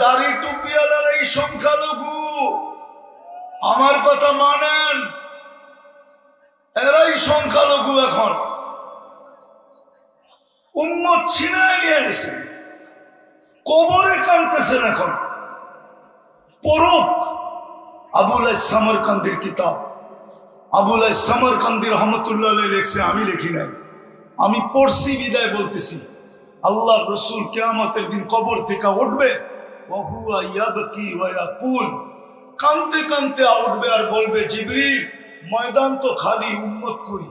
দাড়ি টুপিওয়ালার এই সংখ্যালঘু। আমার কথা মানেন? এরাই সংখ্যালঘু এখন। উন্মত ছিনায় নিয়ে গেছে। কবরে কানতেছেন এখন। পরক আবুল সামরকান্দির কিতাব। আবুল সামরকান্দি রহমতুল্লাহ লেখছে, আমি লিখি নাই। আমি পড়ছি, বিদায় বলতেছি। আল্লাহ রসুল কেয়ামতের দিন কবর থেকে উঠবে। কানতে কানতে উঠবে আর বলবে, জিবরিল, ময়দান তো খালি, উম্মত কই?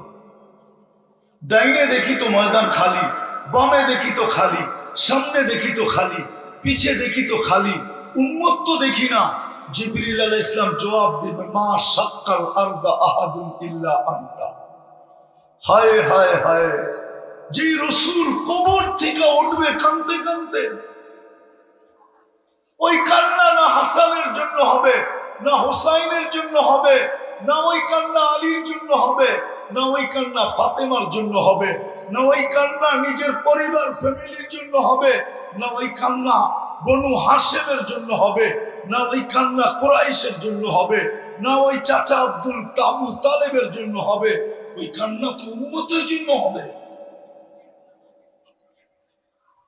ডাইনে দেখি তো ময়দান খালি, বামে দেখি তো খালি, সামনে দেখি তো খালি, পিছে দেখি তো খালি, উম্মত তো দেখি না। জিবরিল ইসলাম জবাব মা সাক্কাল ইল্লা আনতা। হায় হায় হায়। যে রসুল কবর থেকে উঠবে কানতে কানতে ওই কান্না না হাসানের জন্য হবে, না হোসাইনের জন্য হবে, না ওই কান্না আলীর জন্য হবে, না ওই কান্না ফাতেমার জন্য হবে, না ওই কান্না নিজের পরিবার, ফ্যামিলির জন্য হবে, না ওই কান্না বনু হাসেমের জন্য হবে, না ওই কান্না কোরাইশের জন্য হবে, না ওই চাচা আব্দুল তাবু তালেবের জন্য হবে, ওই কান্না তো উন্মতের জন্য হবে।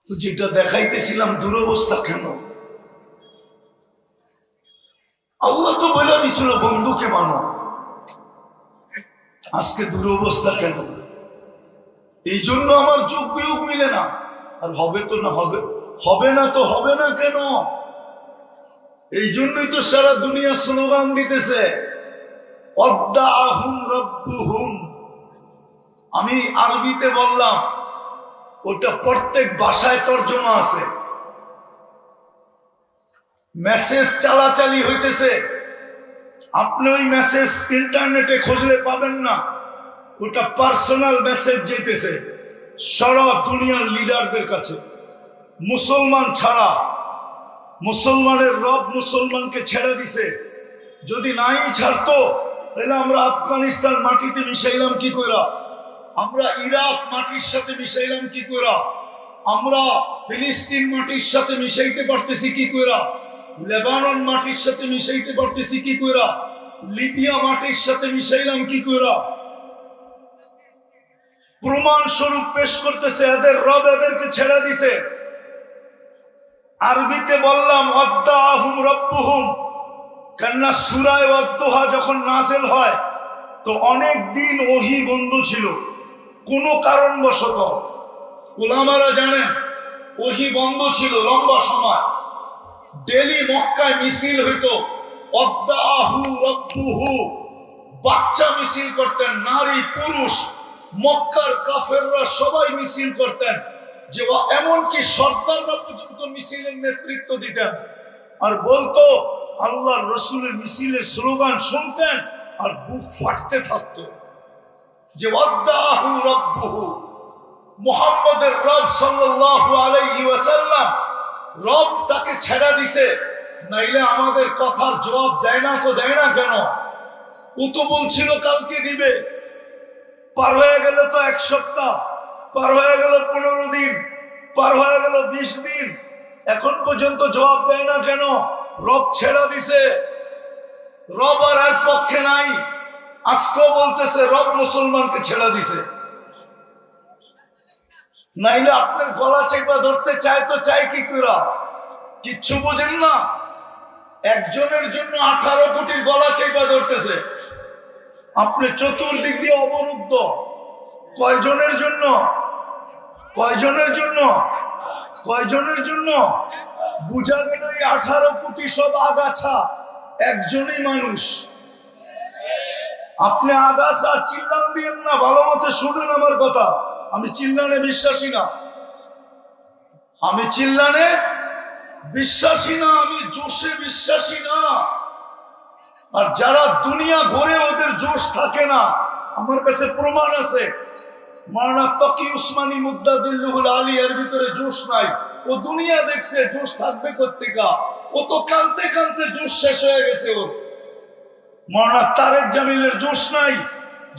যেটা দেখাইতেছিলাম দুরবস্থা কেন আল্লাহ তো বলে দিছিল বন্ধুকে মানো আজকে দুরবস্থা কেন? এই জন্য আমার যোগ বিয়োগ মিলে না। আর হবে তো না হবে হবে না তো হবে না কেন? এই জন্যই তো সারা দুনিয়া স্লোগান দিতেছে আমি আরবিতে বললাম, ওটা প্রত্যেক ভাষায় তর্জমা আছে। মেসেজ চালাচালি হইতেছে আপনি ওই মেসেজ ইন্টারনেটে খুঁজলে পাবেন না। ওটা পার্সোনাল মেসেজ যেতেছে সারা দুনিয়ার লিডারদের কাছে। মুসলমান ছাড়া, মুসলমানের রব মুসলমানকে ছেড়ে দিছে। যদি নাই ছাড়তো, তাহলে আমরা আফগানিস্তান মাটিতে মিশাইলাম কি কইরা? আমরা ইরাক মাটির সাথে মিশাইলাম কি কইরা? আমরা ফিলিস্তিন মাটির সাথে মিশাইতে পারতেছি কি কইরা? লেবানন মাটির সাথে মিশাইতে পারতেছি কি কইরা? লিবিয়া মাটির সাথে মিশাইলাম কি কইরা? প্রমাণ স্বরূপ পেশ করতেছে, এদের রব এদেরকে ছেড়ে দিছে। আরবিতে বললাম অদ্দাহুম রব্বুহুম। কেননা সুরায় অদ্দোহা যখন নাসেল হয়, তো অনেক দিন ওহি বন্ধ ছিল। কোনো কারণবশত। ওলামারা জানেন, ওহি বন্ধ ছিল লম্বা সময়। ডেলি মক্কায় মিছিল হইতো। অদ্দাহু রব্বুহু। বাচ্চা মিছিল করতেন, নারী, পুরুষ। মক্কার কাফেররা সবাই মিছিল করতেন যে এমনকি সর্দাররা পর্যন্ত মিছিলের নেতৃত্ব দিতেন। আর বলতো আল্লাহ রসুলের মিছিলের স্লোগান শুনতেন আর বুক ফাটতে থাকতো। যে ওয়াদ্দাহু রব্বুহু, মুহাম্মদের রব সাল্লাল্লাহু আলাইহি ওয়াসাল্লাম রব তাকে ছেড়া দিছে। নাইলে আমাদের কথার জবাব দেয় না তো দেয় না কেন? ও তো বলছিল কালকে দিবে। পার হয়ে গেল তো এক সপ্তাহ পার হয়ে গেল পনেরো দিন পার হয়ে গেল বিশ দিন। এখন পর্যন্ত জবাব দেয় না কেন? রব ছেড়া দিছে। রব আর এর পক্ষে নাই। আজকেও বলতেছে রব মুসলমানকে ছেড়া দিছে। নাইলে আপনার গলা চেপা ধরতে চায় তো চাই কি করা কিচ্ছু বোঝেন না? একজনের জন্য আঠারো কোটির গলা চেপা ধরতেছে। আপনি চতুর্দিক দিয়ে অবরুদ্ধ। কয়জনের জন্য? কয়জনের জন্য? কয়জনের জন্য? বুঝা গেল এই আঠারো কোটি সব আগাছা একজনই মানুষ। আপনি আগাছা চিল্লান দিয়েন না, ভালো মতো শুনেন আমার কথা। আমি চিল্লানে বিশ্বাসী না। আমি চিল্লানে বিশ্বাসী না, আমি জোশে বিশ্বাসী না। আর যারা দুনিয়া ঘুরে ওদের জোশ থাকে না, আমার কাছে প্রমাণ আছে। মারানা তকি উসমানী মুদ্দাদিল্লুহুল আলী এর ভিতরে জোশ নাই। ও দুনিয়া দেখছে, জোশ থাকবে কোথেকা ও তো কানতে কানতে জোশ শেষ হয়ে গেছে ওর। মারানা তারেক জামিলের জোশ নাই।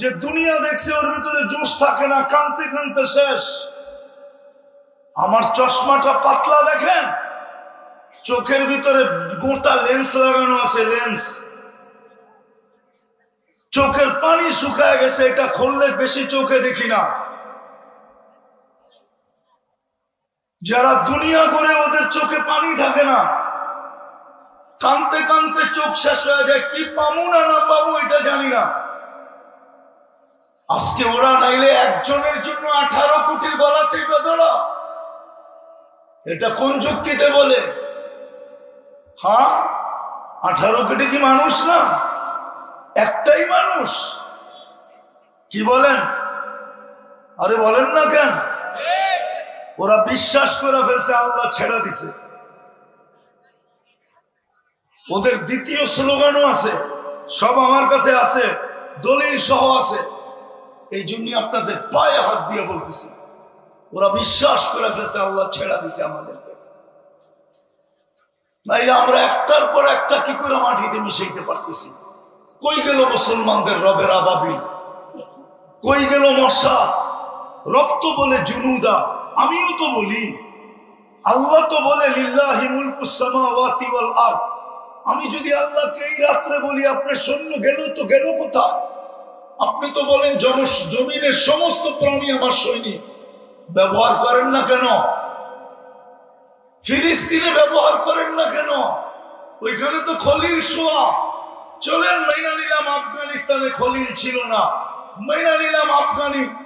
যে দুনিয়া দেখছে ওর ভিতরে জোশ থাকে না কানতে কানতে শেষ। আমার চশমাটা পাতলা দেখেন? চোখের ভিতরে গোটা লেন্স লাগানো আছে, লেন্স। চোখের পানি শুকায় গেছে, এটা খুললে বেশি চোখে দেখি না। যারা দুনিয়া করে ওদের চোখে পানি থাকে না। কানতে কানতে চোখ শেষ হয়ে যায়, কি পাবো না না পাবো এটা জানি না। আজকে ওরা নাইলে একজনের জন্য আঠারো কোটির গলা চেপে ধরা। এটা কোন যুক্তিতে বলে? হ্যাঁ? আঠারো কোটি কি মানুষ না? একটাই মানুষ। কি বলেন? আরে বলেন না কেন? ওরা বিশ্বাস করে ফেলছে, আল্লাহ ছেড়ে দিছে। ওদের দ্বিতীয় স্লোগানও আছে, সব আমার কাছে আছে, দলিল সহ আছে। এই জন্য আপনাদের পায়ে হাত দিয়ে বলতেছি। ওরা বিশ্বাস করে ফেলছে, আল্লাহ ছেড়া দিছে আমাদেরকে। আমরা একটার পর একটা কি করে মাটিতে মিশাইতে পারতেছি? কই গেল মুসলমানদের রবের আবাবিল কই গেল মশা? রক্ত বলে জুনুদা, আমিও তো বলি। আল্লাহ তো বলে আমি যদি আল্লাহকে এই রাত্রে বলি, আপনার সৈন্য গেল তো গেল কোথায়? আপনি তো বলেন জন জমিনের সমস্ত প্রাণী আমার সৈনিক। ব্যবহার করেন না কেন? ফিলিস্তিনে ব্যবহার করেন না কেন? ওইখানে তো খলিল শোয়া। চলেন মাইনা নিলাম আফগানিস্তানে খলিল ছিল না। মাইনা নিলাম আফগানি